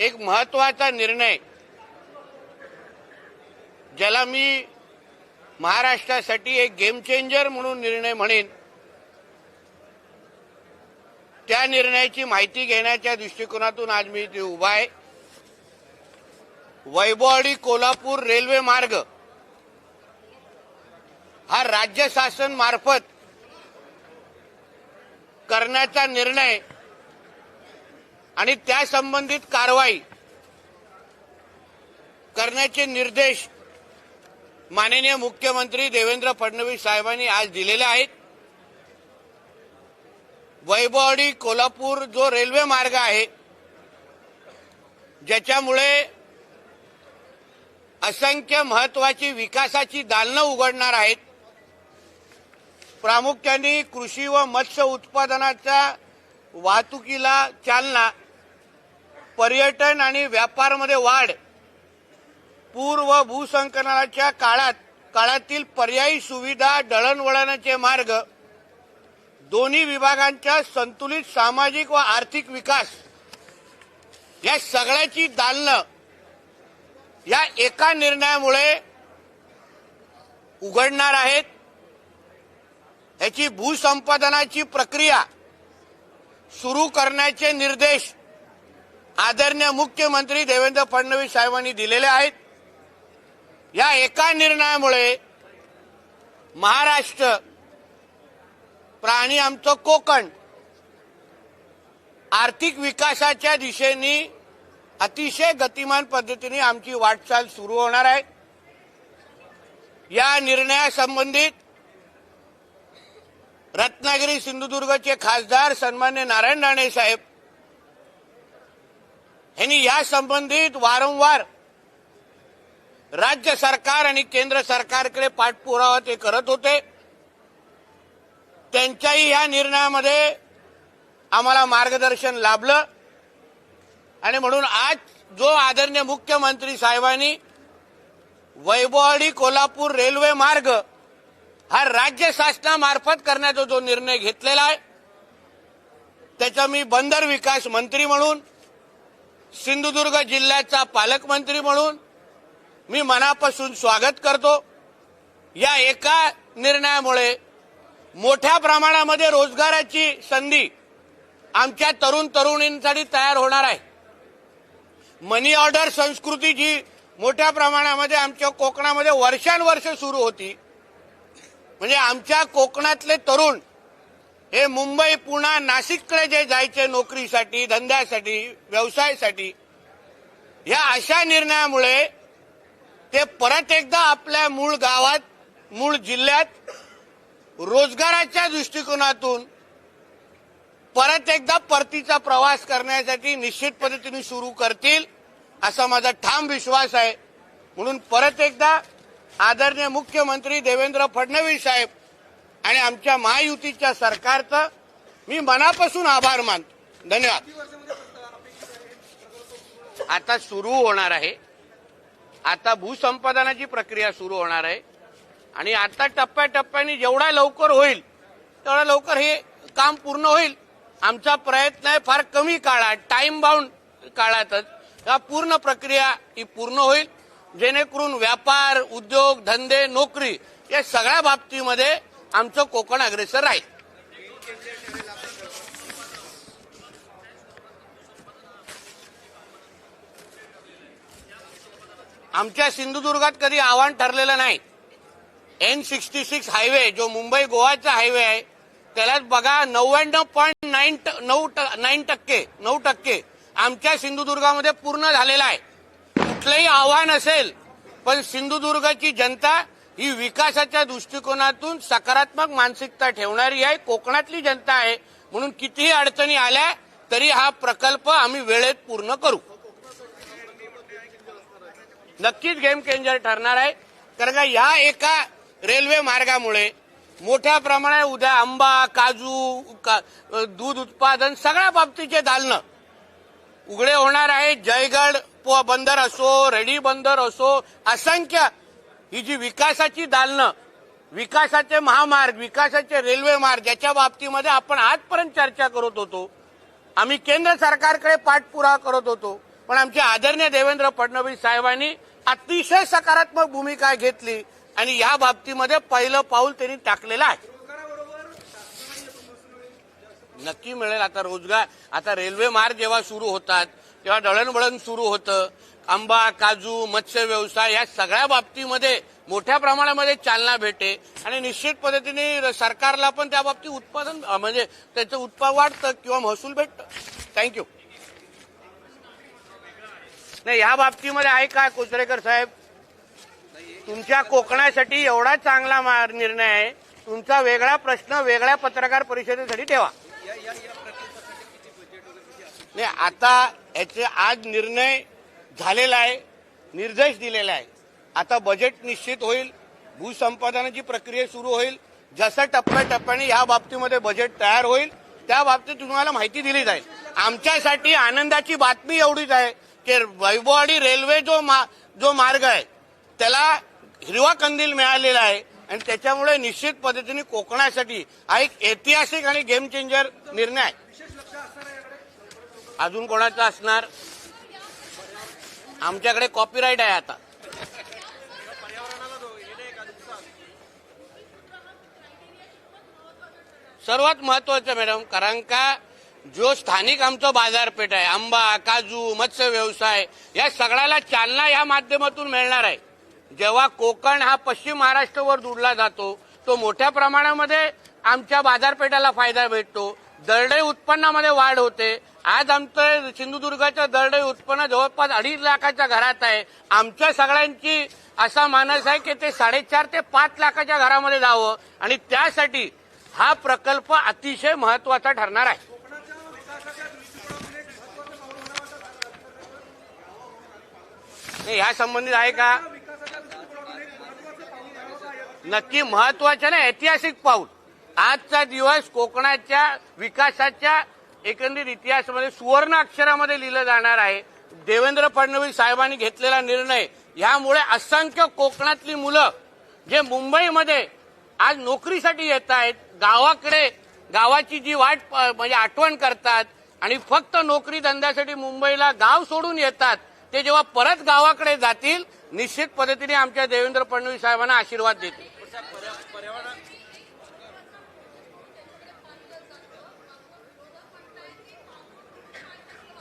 एक महत्त्वाचा निर्णय. ज्याला मी महाराष्ट्रासाठी एक गेम चेंजर म्हणून निर्णय म्हणेन. त्या निर्णयाची माहिती घेण्याच्या दृष्टिकोनातून आज मी इथे उभा आहे. वैभववाडी कोल्हापूर रेल्वे मार्ग. हा राज्य शासन मार्फत करण्याचा निर्णय आणि त्या संबंधित कारवाई करण्याचे निर्देश माननीय मुख्यमंत्री देवेंद्र फडणवीस साहेबांनी आज दिलेले आहेत. वैभवडी कोल्हापूर जो रेल्वे मार्ग आहे ज्याच्यामुळे असंख्य महत्वाची विकासाची दालनं उघडणार आहेत. प्रामुख्याने कृषी व मत्स्य उत्पादनाच्या वाहतुकीला चालना पर्यटन आणि व्यापारमध्ये वाढ. पूर व भूसंकलनाच्या काळात काळातील पर्यायी सुविधा दळणवळणाचे मार्ग दोन्ही विभागांच्या संतुलित सामाजिक व आर्थिक विकास या सगळ्याची दालनं या एका निर्णयामुळे उघडणार आहेत. याची भूसंपादनाची प्रक्रिया सुरू करण्याचे निर्देश आदरणीय मुख्यमंत्री देवेंद्र फडणवीस साहेबांनी दिलेले आहेत. या एका निर्णयामुळे महाराष्ट्र प्राणी आमचं कोकण आर्थिक विकासाच्या दिशेने अतिशय गतिमान पद्धतीने आमची वाटचाल सुरू होणार आहे. या निर्णयासंबंधित रत्नागिरी सिंधुदुर्गचे खासदार सन्मान्य नारायण राणे साहेब यांनी या संबंधित वारंवार राज्य सरकार आणि केंद्र सरकारकडे पाठपुरावा ते करत होते. त्यांच्याही या निर्णयामध्ये आम्हाला मार्गदर्शन लाभलं. आणि म्हणून आज जो आदरणीय मुख्यमंत्री साहेबांनी वैभववाडी कोल्हापूर रेल्वे मार्ग हा राज्य शासनामार्फत करण्याचा जो निर्णय घेतलेला आहे त्याचा मी बंदर विकास मंत्री म्हणून सिंधुदुर्ग जिल्ह्याचा पालकमंत्री म्हणून मी मनापासून स्वागत करतो. या एका निर्णयामुळे मोठ्या प्रमाणामध्ये रोजगाराची संधी आमच्या तरुण तरुणींसाठी तयार होणार आहे. मनी ऑर्डर संस्कृती जी मोठ्या प्रमाणामध्ये आमच्या कोकणामध्ये वर्षानुवर्ष सुरू होती. म्हणजे आमच्या कोकणातले तरुण हे मुंबई पुणा नाशिककडे जे जायचे नोकरीसाठी धंद्यासाठी व्यवसायासाठी या अशा निर्णयामुळे ते परत एकदा आपल्या मूळ गावात मूळ जिल्ह्यात रोजगाराच्या दृष्टिकोनातून परत एकदा परतीचा प्रवास करण्यासाठी निश्चित पद्धतीने सुरू करतील असा माझा ठाम विश्वास आहे. म्हणून परत एकदा आदरणीय मुख्यमंत्री देवेंद्र फडणवीस साहेब आणि आमच्या महायुतीच्या सरकारचं मी मनापासून आभार मानतो. धन्यवाद. आता सुरू होणार आहे. आता भूसंपादनाची प्रक्रिया सुरू होणार आहे. आणि आता टप्प्याटप्प्याने जेवढा लवकर होईल तेवढा लवकर हे काम पूर्ण होईल. आमचा प्रयत्न आहे फार कमी काळात टाइम बाउंड काळातच. या पूर्ण प्रक्रिया ही पूर्ण होईल. जेणेकरून व्यापार उद्योग धंदे नोकरी या सगळ्या बाबतीमध्ये आमचं कोकण अग्रेसर आहे. आमच्या सिंधुदुर्गात कधी आव्हान ठरलेलं नाही. एन सिक्स्टी सिक्स हायवे जो मुंबई गोवाचा हायवे आहे त्यालाच बघा नव्याण्णव पॉईंट नाईन नऊ नाईन टक्के नऊ टक्के आमच्या सिंधुदुर्गामध्ये पूर्ण झालेला आहे. कुठलंही आव्हान असेल पण सिंधुदुर्गाची जनता ही विकासाच्या दृष्टिकोनातून सकारात्मक मानसिकता ठेवणारी आहे कोकणातली जनता आहे. म्हणून कितीही अडचणी आल्या तरी हा प्रकल्प आम्ही वेळेत पूर्ण करू. नक्कीच गेम चेंजर ठरणार आहे. कारण का या एका रेल्वे मार्गामुळे मोठ्या प्रमाणात उद्या आंबा काजू का- दूध उत्पादन सगळ्या बाबतीचे दालनं उघडे होणार आहे. जयगड प- बंदर असो रेडी बंदर असो असंख्य ही जी विकासाची दालनं विकासाचे महामार्ग विकासाचे रेल्वे मार्ग याच्या बाबतीमध्ये आपण आजपर्यंत चर्चा करत होतो. आम्ही केंद्र सरकारकडे पाठपुरावा करत होतो. पण आमचे आदरणीय देवेंद्र फडणवीस साहेबांनी अतिशय सकारात्मक भूमिका घेतली आणि या बाबतीमध्ये पहिलं पाऊल त्यांनी टाकलेलं आहे. नक्की मिळेल आता रोजगार. आता रेल्वे मार्ग जेव्हा सुरू होतात तेव्हा दळणवळण सुरू होतं. आंबा काजू मत्स्य व्यवसाय या सगळ्या बाबतीमध्ये मोठ्या प्रमाणामध्ये चालना भेटे आणि निश्चित पद्धतीने सरकारला पण त्या बाबतीत उत्पादन म्हणजे त्याचं उत्पादन वाढतं किंवा महसूल भेटतं. थँक्यू नाही या बाबतीमध्ये आहे काय कोचरेकर साहेब? तुमच्या कोकणासाठी एवढा चांगला निर्णय आहे. तुमचा वेगळा प्रश्न वेगळ्या पत्रकार परिषदेसाठी ठेवा. नाही आता याचे आज निर्णय झालेला आहे निर्देश दिलेला आहे. आता बजेट निश्चित होईल भूसंपादनाची प्रक्रिया सुरू होईल जसं टप्प्याटप्प्याने या बाबतीमध्ये बजेट तयार होईल त्या बाबतीत तुम्हाला माहिती दिली जाईल. आमच्यासाठी आनंदाची बातमी एवढीच आहे की वैभववाडी रेल्वे जो मा जो मार्ग आहे त्याला हिरवा कंदील मिळालेला आहे आणि त्याच्यामुळे निश्चित पद्धतीने कोकणासाठी हा एक ऐतिहासिक आणि गेम चेंजर निर्णय आहे. अजून कोणाचा असणार? आमच्याकडे कॉपीराईट आहे आता. सर्वात महत्वाचं मॅडम कारण का जो स्थानिक आमचं बाजारपेठ आहे आंबा काजू मत्स्य व्यवसाय या सगळ्याला चालना या माध्यमातून मिळणार आहे. जेव्हा कोकण हा पश्चिम महाराष्ट्रावर जोडला जातो तो मोठ्या प्रमाणामध्ये आमच्या बाजारपेठाला फायदा भेटतो. दरडे उत्पन्नामध्ये वाढ होते. आज आमचं सिंधुदुर्गाचं दरडोई उत्पन्न जवळपास अडीच लाखाच्या घरात आहे. आमच्या सगळ्यांची असा मानस आहे की ते साडेचार ते पाच लाखाच्या घरामध्ये जावं आणि त्यासाठी हा प्रकल्प अतिशय महत्त्वाचा ठरणार आहे. नाही, संबंधित आहे का? नक्की महत्वाचं ना ऐतिहासिक पाऊल. आजचा दिवस कोकणाच्या विकासाच्या एकंदरीत इतिहासामध्ये सुवर्ण अक्षरामध्ये लिहिलं जाणार आहे. देवेंद्र फडणवीस साहेबांनी घेतलेला निर्णय ह्यामुळे असंख्य कोकणातली मुलं जे मुंबईमध्ये आज नोकरीसाठी येत आहेत गावाकडे गावाची जी वाट प- म्हणजे आठवण करतात आणि फक्त नोकरी धंद्यासाठी मुंबईला गाव सोडून येतात ते जेव्हा परत गावाकडे जातील निश्चित पद्धतीने आमच्या देवेंद्र फडणवीस साहेबांना आशीर्वाद देतील.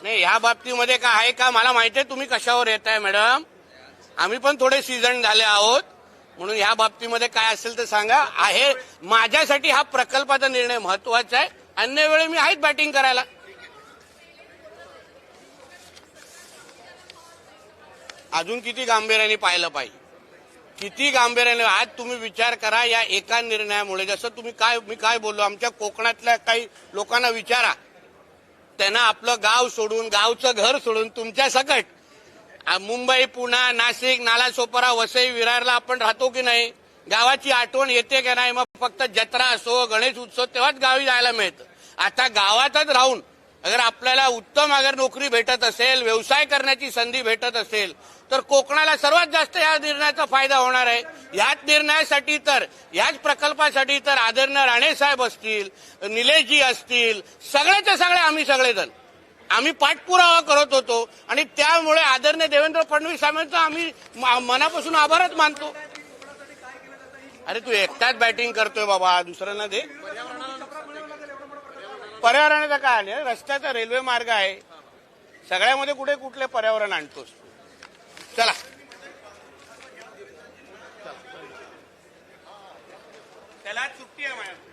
नाही या बाबतीमध्ये काय आहे का? मला माहिती आहे तुम्ही कशावर येत आहे मॅडम. आम्ही पण थोडे सीझन झाले आहोत. म्हणून या बाबतीमध्ये काय असेल तर सांगा. आहे माझ्यासाठी हा प्रकल्पाचा निर्णय महत्त्वाचा आहे. अन्य वेळी मी आहेत बॅटिंग करायला. अजून किती गांभीर्याने पाहिलं पाहिजे? किती गांभीर्याने? आज तुम्ही विचार करा या एका निर्णयामुळे. जसं तुम्ही काय मी काय बोललो? आमच्या कोकणातल्या काही लोकांना विचारा. त्यांना आपलं गाव सोडून गावचं घर सोडून तुमच्या सकट. मुंबई पुणा नाशिक नालासोपारा वसई विरारला आपण राहतो की नाही? गावाची आठवण येते की नाही? मग फक्त जत्रा असो गणेश उत्सव तेव्हाच गावी जायला मिळतं. आता गावातच राहून अगर आपल्याला उत्तम अगर नोकरी भेटत असेल व्यवसाय करण्याची संधी भेटत असेल तर कोकणाला सर्वात जास्त या निर्णयाचा फायदा होणार आहे. याच निर्णयासाठी तर याच प्रकल्पासाठी तर आदरणीय राणे साहेब असतील निलेशजी असतील सगळ्याच्या सगळे आम्ही सगळेजण. आम्ही पाठपुरावा करत होतो आणि त्यामुळे आदरणीय देवेंद्र फडणवीस साहेबांचा आम्ही मनापासून आभारच मानतो. अरे तू एकटाच बॅटिंग करतोय बाबा दुसऱ्यांना दे. पर्यावरणाचा काय आलं रस्त्याचा रेल्वे मार्ग आहे सगळ्यामध्ये कुठे कुठले पर्यावरण आणतोस चला त्याला सुट्टी आहे मॅडम